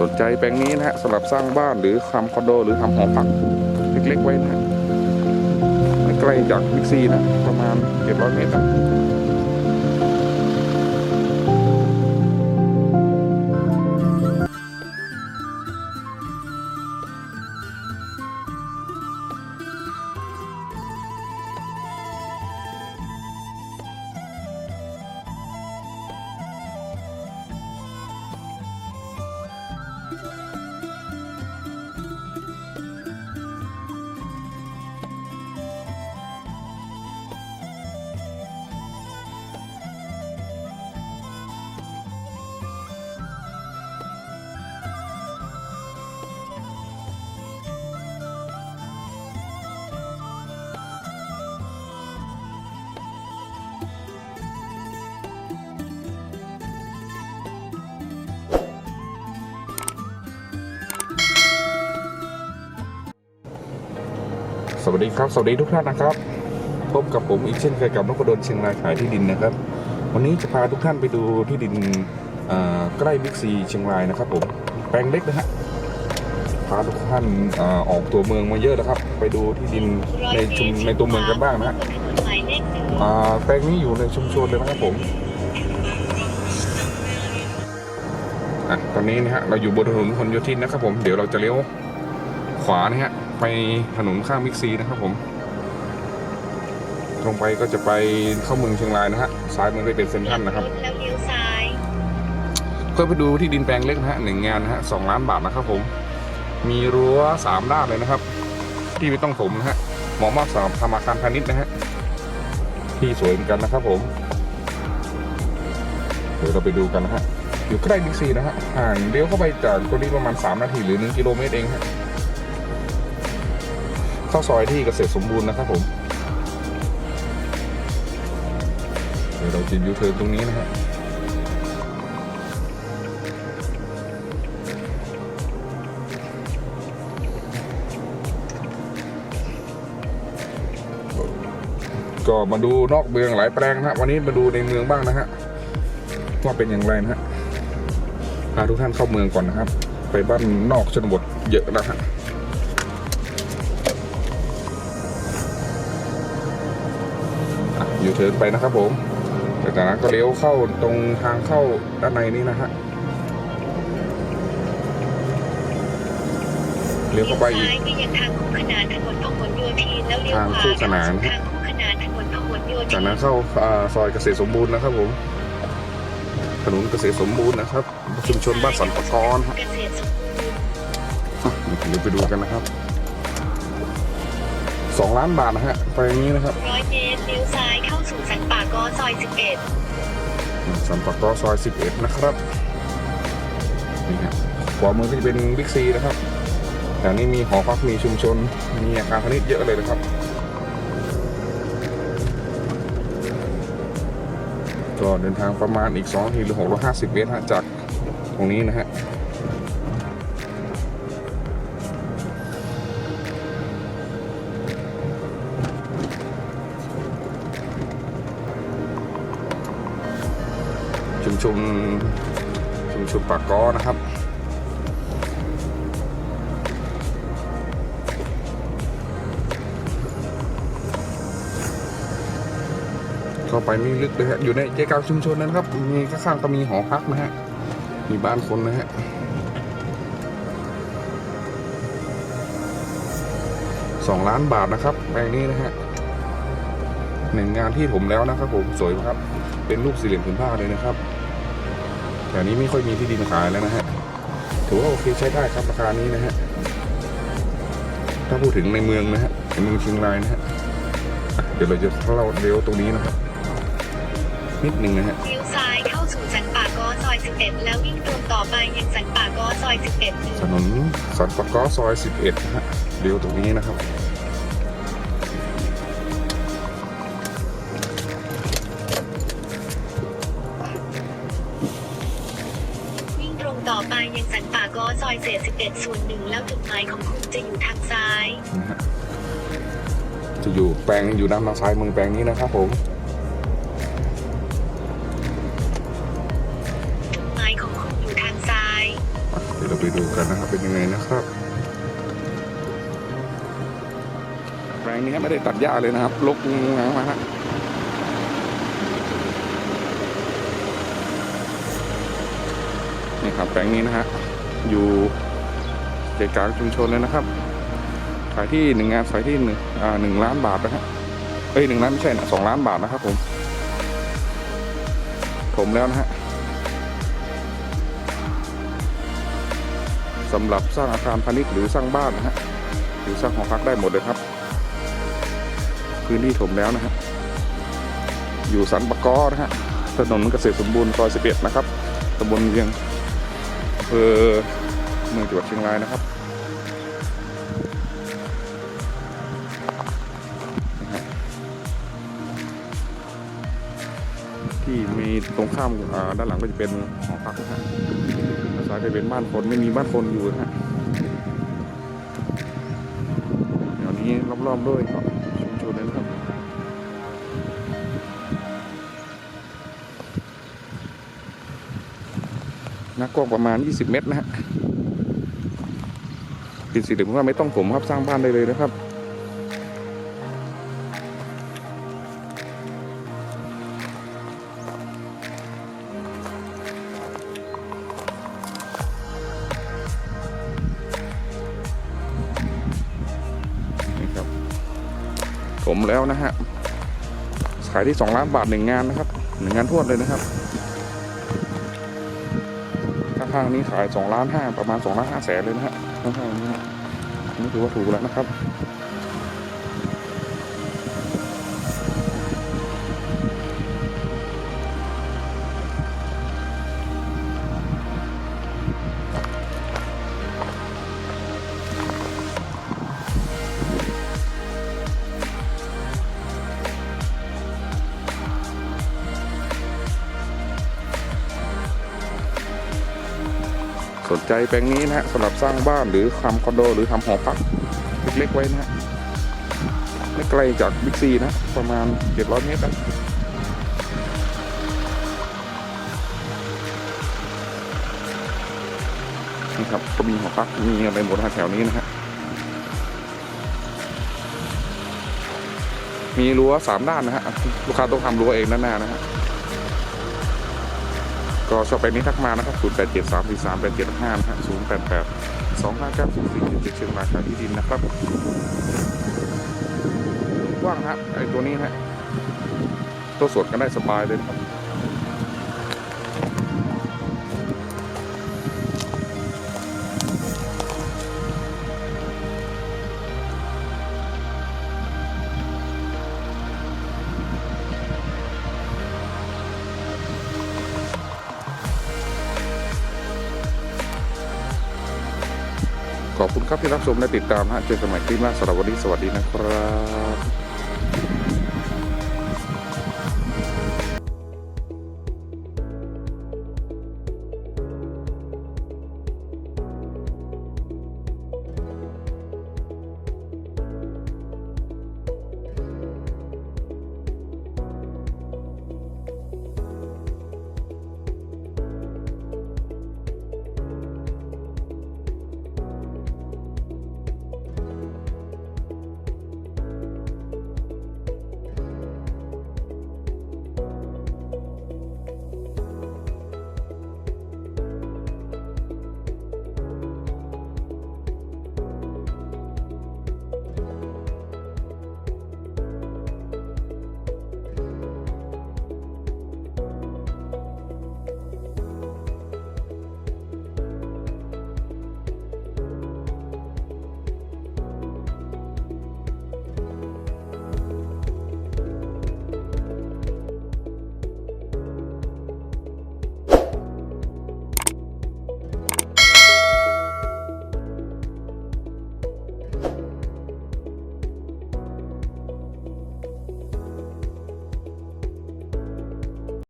สนใจแปลงนี้นะฮะสำหรับสร้างบ้านหรือทำคอนโด หรือทำหอพักเล็กๆไว้นะไม่ไกลจากบิ๊กซีนะ ประมาณ700เมตรนะ สวัสดีครับ สวัสดีทุกท่านนะครับ พบกับผมอีกเช่นเคยกับนพดลเชียงรายขายที่ดินนะครับ วันนี้จะพาทุกท่านไปดูที่ดินใกล้บิ๊กซีเชียงรายนะครับผม แปลงเล็กนะฮะ พาทุกท่านอออกตัวเมืองมาเยอะแล้วครับ ไปดูที่ดินในชุมในตัวเมืองกันบ้างนะฮะแปลงนี้อยู่ในชุมชนเลยนะครับผมอตอนนี้นะฮะเราอยู่บนถนนพหลโยธินนะครับผม เดี๋ยวเราจะเลี้ยวขวานะฮะ ไปถนนข้างบิ๊กซีนะครับผม ตรงไปก็จะไปเข้าเมืองเชียงรายนะฮะ ซ้ายมือก็เป็นเซ็นทรัลนะครับแล้วเลี้ยวซ้ายเพื่อไปดูที่ดินแปลงเล็กนะฮะหนึ่งงานนะฮะสองล้านบาทนะครับผม มีรั้วสามด้านเลยนะครับ ที่ไม่ต้องถมนะฮะเหมาะมากสำหรับทำอาคารพาณิชย์นะฮะ ที่สวยเหมือนกันนะครับผมเดี๋ยวเราไปดูกันนะฮะ อยู่ใกล้บิ๊กซีนะฮะ ห่างเลี้ยวเข้าไปจากตรงนี้ประมาณ 3 นาทีหรือ 1 กิโลเมตรเองฮะเข้าซอยที่เกษตรสมบูรณ์นะครับผมเดี๋ยวเราจะยูเทิร์นตรงนี้นะฮะก็มาดูนอกเมืองหลายแปลงนะฮะวันนี้มาดูในเมืองบ้างนะฮะว่าเป็นอย่างไรนะฮะพาทุกท่านเข้าเมืองก่อนนะครับ ไปบ้านนอกชนบทเยอะนะฮะ ยู่เทิร์นไปนะครับผมจากนั้นก็เลี้ยวเข้าตรงทางเข้าด้านในนี้นะฮะเลี้ยวเข้าไปอีกทางคู่ขนานถนนพหลโยธินแล้วเลี้ยวทางขวาคู่ขนานทางคู่ขนานถนนพหลโยธิจากนั้นเข้าซอยเกษตรสมบูรณ์นะครับผมถนนเกษตรสมบูรณ์นะครับชุมชนบ้านสันปะกรฮะเกษตรสมบูรณ์อะเดี๋ยวไปดูกันนะครับสองล้านบาทนะฮะไปอย่างนี้นะครับร้อยเมตรเลี้ยวซ้าย ซอย11สันปะกอซอย 11 นะครับ นี่ครับขวามือก็จะเป็นบิ๊กซีนะครับแถวนี้มีหอพักมีชุมชน มีอาคารพาณิชย์เยอะเลยนะครับ ก็เดินทางประมาณอีก2นาทีหรือ650 เมตรฮะจากตรงนี้นะฮะ มชนชุมชนปากก้อนะครับ เข้าไปไม่ลึกเลยฮะอยู่ในใจกลางชุมชนนะครับ มีข้างๆก็มีหอพักนะฮะ มีบ้านคนนะฮะสองล้านบาทนะครับแปลงนี้นะฮะหนึ่งงานที่ผมแล้วนะครับผมสวยครับ เป็นรูปสี่เหลี่ยมผืนผ้าเลยนะครับ ถวนี้ไม่ค่อยมีที่ดินขายแล้วนะฮะถือว่าโอเคใช้ได้ครับราคานี้นะฮะถ้าพูดถึงในเมืองนะฮะในเมืองเชียงรายนะฮะอะเดี๋ยวเราจะเล่าเลี้ยวตรงนี้นะครับนิดหนึ่งนะฮะเลี้ยวซ้ายเข้าสู่สันป่ากอซอย11 แล้ววิ่งตรงต่อไปยังสันป่ากอซอย11ถนนสันปะก้อซอย11นะฮะเลี้ยวตรงนี้นะครับ ตรงต่อไปยังสันป่ากอซอยเศษ11ส่วนหนึ่งแล้วจุดหมายของคุณจะอยู่ทางซ้าย นะฮะจะอยู่แปลงอยู่ด้านทางซ้ายมือแปลงนี้นะครับผม จุดหมายของคุณอยู่ทางซ้ายอะเดี๋ยวเราไปดูกันนะครับเป็นยังไงนะครับ แปลงนี้ไม่ได้ตัดหญ้าเลยนะครับลกงางมาฮะ นี่ครับแปลงนี้นะฮะอยู่ใจกลางชุมชนเลยนะครับขายที่หนึ่งงานขายที่หนึ่งอ่าหนึ่งล้านบาทนะฮะเอ้ยหนึ่งล้านไม่ใช่นะสองล้านบาทนะครับผมผมแล้วนะฮะสำหรับสร้างอาคารพาณิชย์หรือสร้างบ้านนะฮะหรือสร้างหอพักได้หมดเลยครับ พื้นที่ถมแล้วนะฮะอยู่สันปะกอนะฮะถนนเกษตรสมบูรณ์ซอย11นะครับตำบลเวียงำเภอเมืองจังหวัดเชียงรายนะครับที่มีตรงข้ามด้านหลังก็จะเป็นหอพักนะฮะด้านซ้ายจะเป็นบ้านคนไม่มีบ้านคนอยู่นะฮะเดี๋ยวนี้รอบๆด้วยก็ชุมชนนะครับ น้ากว้างประมาณ 20 เมตรนะฮะปิดสีเหลืองว่าไม่ต้องผมครับสร้างบ้านได้เลยนะครับนี่ครับผมแล้วนะฮะ ขายที่ 2 ล้านบาทหนึ่งงานนะครับหนึ่งงานทวดเลยนะครับ ข้างนี้ขาย2ล้านห้าประมาณ2ล้านห้าแสนเลยนะฮะข้างๆนี้นะนี่ถือว่าถูกแล้วนะครับ สนใจแปลงนี้นะฮะสำหรับสร้างบ้านหรือทำคอนโด หรือทำหอพักเล็กๆไว้นะฮะไม่ไกลจากบิ๊กซีนะ ประมาณ 700 เมตรนะนี่ครับก็มีหอพักมีอะไรหมดแถวนี้นะฮะมีรั้วสามด้านนะฮะลูกค้าต้องทำรั้วเองด้านหน้านะฮะ ก็ชอบไปนี้ทักมานะครับ0 8 7 3 4 3 8 7 5นะฮะ0 8 8 2 5 9 0 4 7 7เชียงรายขายที่ดินนะครับกว้างฮะไอตัวนี้ฮะตัวสดกันได้สบายเลยครับ ครับที่รับชมและติดตามฮะเจอกันใหม่คลิปหน้าสำหรับวันนี้สวัสดีนะครับ